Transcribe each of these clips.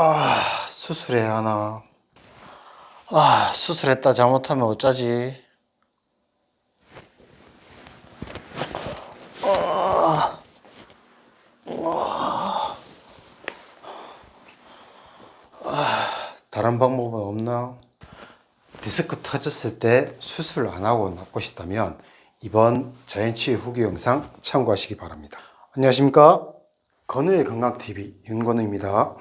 아, 수술해야 하나. 아, 수술했다 잘못하면 어쩌지? 아, 다른 방법은 없나? 디스크 터졌을 때 수술 안 하고 낫고 싶다면 이번 자연치유 후기 영상 참고하시기 바랍니다. 안녕하십니까? 건우의 건강TV 윤건우입니다.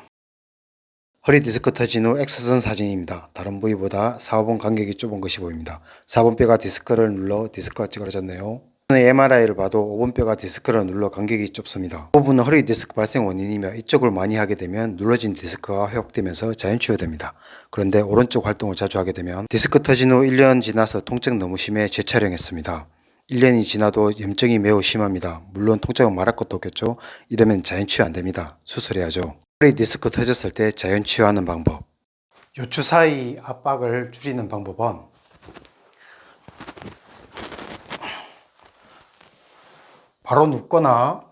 허리 디스크 터진 후 X선 사진입니다. 다른 부위보다 4, 5번 간격이 좁은 것이 보입니다. 4번 뼈가 디스크를 눌러 디스크가 찌그러졌네요. MRI를 봐도 5번 뼈가 디스크를 눌러 간격이 좁습니다. 이 부분은 허리 디스크 발생 원인이며 이쪽을 많이 하게 되면 눌러진 디스크가 회복되면서 자연 치유됩니다. 그런데 오른쪽 활동을 자주 하게 되면 디스크 터진 후 1년 지나서 통증 너무 심해 재촬영했습니다. 1년이 지나도 염증이 매우 심합니다. 물론 통증은 말할 것도 없겠죠. 이러면 자연 치유 안 됩니다. 수술해야죠. 허리 디스크 터졌을 때 자연 치유하는 방법. 요추 사이 압박을 줄이는 방법은 바로 눕거나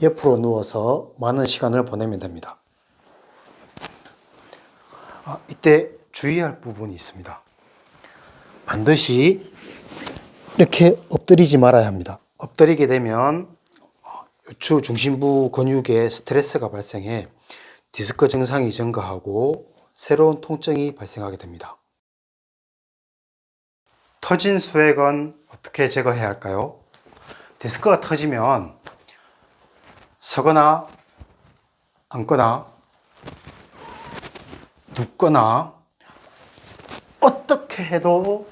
옆으로 누워서 많은 시간을 보내면 됩니다. 아, 이때 주의할 부분이 있습니다. 반드시 이렇게 엎드리지 말아야 합니다. 엎드리게 되면 요추 중심부 근육에 스트레스가 발생해 디스크 증상이 증가하고 새로운 통증이 발생하게 됩니다. 터진 수액은 어떻게 제거해야 할까요? 디스크가 터지면 서거나 앉거나 눕거나 어떻게 해도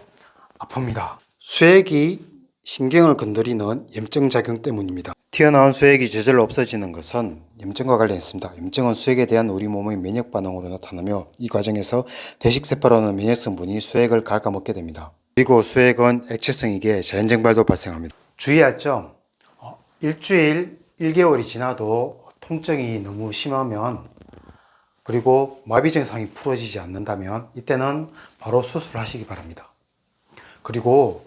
아픕니다. 수액이 신경을 건드리는 염증 작용 때문입니다. 튀어나온 수액이 저절로 없어지는 것은 염증과 관련있습니다. 염증은 수액에 대한 우리 몸의 면역 반응으로 나타나며 이 과정에서 대식세포라는 면역 성분이 수액을 갉아먹게 됩니다. 그리고 수액은 액체성이기에 자연증발도 발생합니다. 주의할 점, 어, 일주일, 1개월이 지나도 통증이 너무 심하면 그리고 마비 증상이 풀어지지 않는다면 이때는 바로 수술하시기 바랍니다. 그리고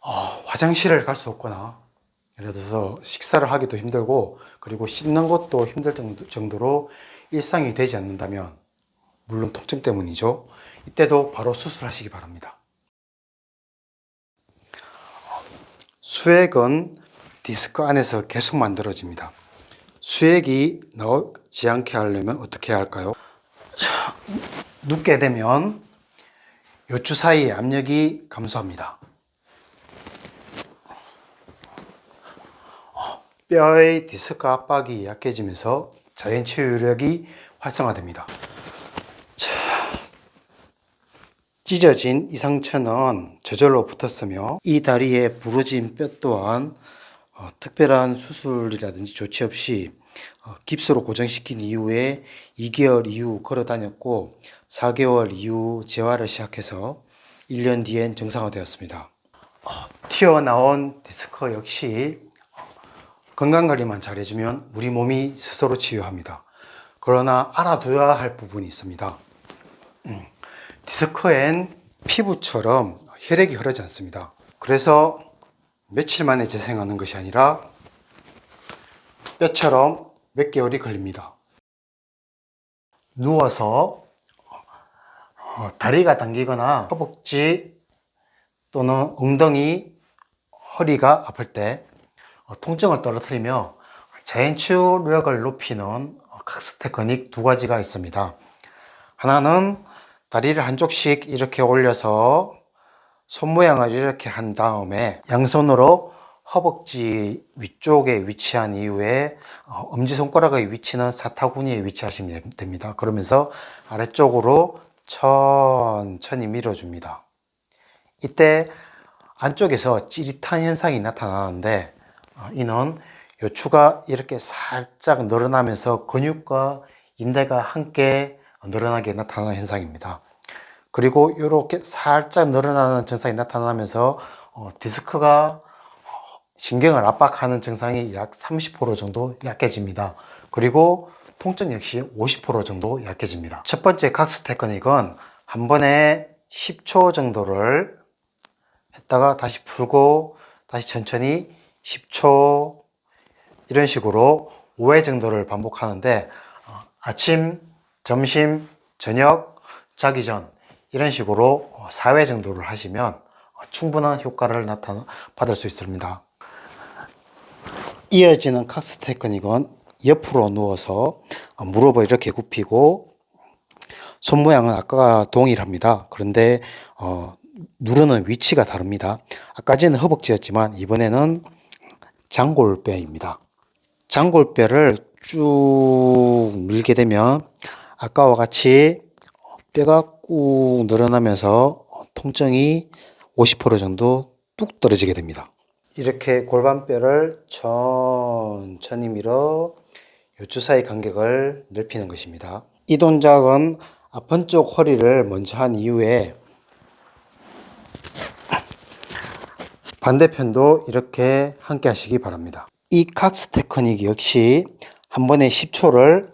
어, 화장실을 갈 수 없거나 예를 들어서 식사를 하기도 힘들고 그리고 씻는 것도 힘들 정도- 정도로 일상이 되지 않는다면 물론 통증 때문이죠. 이때도 바로 수술하시기 바랍니다. 수액은 디스크 안에서 계속 만들어집니다. 수액이 나오지 않게 하려면 어떻게 해야 할까요? 자, 눕게 되면 요추 사이의 압력이 감소합니다. 뼈의 디스크 압박이 약해지면서 자연 치 유력이 활성화됩니다. 자, 찢어진 이 상처는 저절로 붙었으며 이 다리에 부러진 뼈 또한 어, 특별한 수술이라든지 조치 없이 어, 깁스로 고정시킨 이후에 2개월 이후 걸어 다녔고 4개월 이후 재활을 시작해서 1년 뒤엔 정상화되었습니다. 어, 튀어나온 디스크 역시 건강관리만 잘해주면 우리 몸이 스스로 치유합니다. 그러나 알아둬야 할 부분이 있습니다. 음, 디스크엔 피부처럼 혈액이 흐르지 않습니다. 그래서 며칠 만에 재생하는 것이 아니라 뼈처럼 몇 개월이 걸립니다. 누워서 어, 다리가 당기거나 허벅지 또는 엉덩이, 허리가 아플 때 어, 통증을 떨어뜨리며 자연치유력을 높이는 어, 각스 테크닉 두 가지가 있습니다. 하나는 다리를 한쪽씩 이렇게 올려서 손 모양을 이렇게 한 다음에 양손으로 허벅지 위쪽에 위치한 이후에 어, 엄지손가락의 위치는 사타구니에 위치하시면 됩니다. 그러면서 아래쪽으로 천천히 밀어줍니다. 이때 안쪽에서 찌릿한 현상이 나타나는데 어, 이는 요추가 이렇게 살짝 늘어나면서 근육과 인대가 함께 늘어나게 나타나는 현상입니다. 그리고 이렇게 살짝 늘어나는 증상이 나타나면서 어, 디스크가 신경을 압박하는 증상이 약 30% 정도 약해집니다. 그리고 통증 역시 50% 정도 약해집니다. 첫 번째 각스 테크닉은 한 번에 10초 정도를 했다가 다시 풀고 다시 천천히 10초 이런 식으로 5회 정도를 반복하는데 어, 아침, 점심, 저녁, 자기 전 이런 식으로 어, 4회 정도를 하시면 어, 충분한 효과를 나타나 받을 수 있습니다. 이어지는 칵스 테크닉은 옆으로 누워서 어, 무릎을 이렇게 굽히고 손 모양은 아까와 동일합니다. 그런데 어, 누르는 위치가 다릅니다. 아까지는 허벅지였지만 이번에는 장골뼈입니다. 장골뼈를 쭉 밀게 되면 아까와 같이 뼈가 꾹 늘어나면서 통증이 50% 정도 뚝 떨어지게 됩니다. 이렇게 골반뼈를 천천히 밀어 요추 사이 간격을 넓히는 것입니다. 이 동작은 아픈 쪽 허리를 먼저 한 이후에 반대편도 이렇게 함께 하시기 바랍니다. 이 칵스 테크닉 역시 한 번에 10초를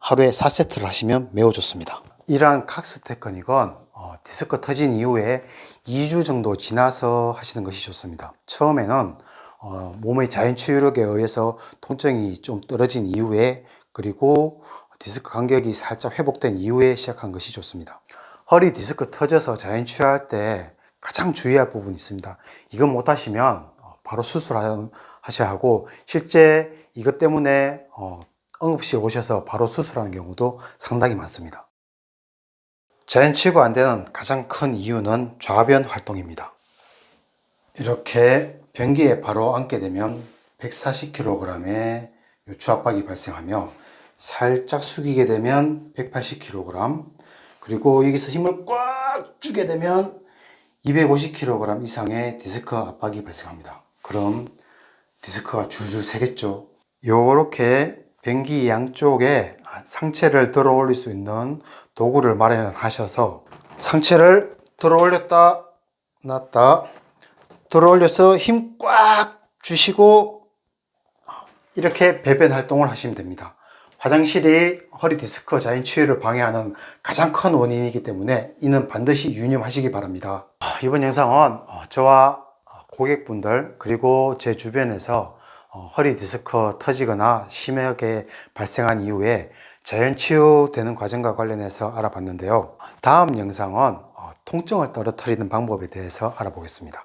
하루에 4세트를 하시면 매우 좋습니다. 이러한 칵스 테크닉은 어, 디스크 터진 이후에 2주 정도 지나서 하시는 것이 좋습니다. 처음에는 어, 몸의 자연 치유력에 의해서 통증이 좀 떨어진 이후에 그리고 디스크 간격이 살짝 회복된 이후에 시작한 것이 좋습니다. 허리 디스크 터져서 자연 치유할 때 가장 주의할 부분이 있습니다. 이거 못 하시면 어, 바로 수술하셔야 하고 실제 이것 때문에 어, 응급실 오셔서 바로 수술하는 경우도 상당히 많습니다. 자연 치유가 안 되는 가장 큰 이유는 좌변 활동입니다. 이렇게 변기에 바로 앉게 되면 140kg의 요추 압박이 발생하며 살짝 숙이게 되면 180kg 그리고 여기서 힘을 꽉 주게 되면 250kg 이상의 디스크 압박이 발생합니다. 그럼 디스크가 줄줄 새겠죠. 요렇게 변기 양쪽에 상체를 들어 올릴 수 있는 도구를 마련하셔서 상체를 들어 올렸다 놨다 들어 올려서 힘 꽉 주시고 이렇게 배변 활동을 하시면 됩니다. 화장실이 허리 디스크 자연 치유를 방해하는 가장 큰 원인이기 때문에 이는 반드시 유념하시기 바랍니다. 아, 이번 영상은 어, 저와 고객분들 그리고 제 주변에서 어, 허리 디스크 터지거나 심하게 발생한 이후에 자연 치유되는 과정과 관련해서 알아봤는데요. 다음 영상은 어, 통증을 떨어뜨리는 방법에 대해서 알아보겠습니다.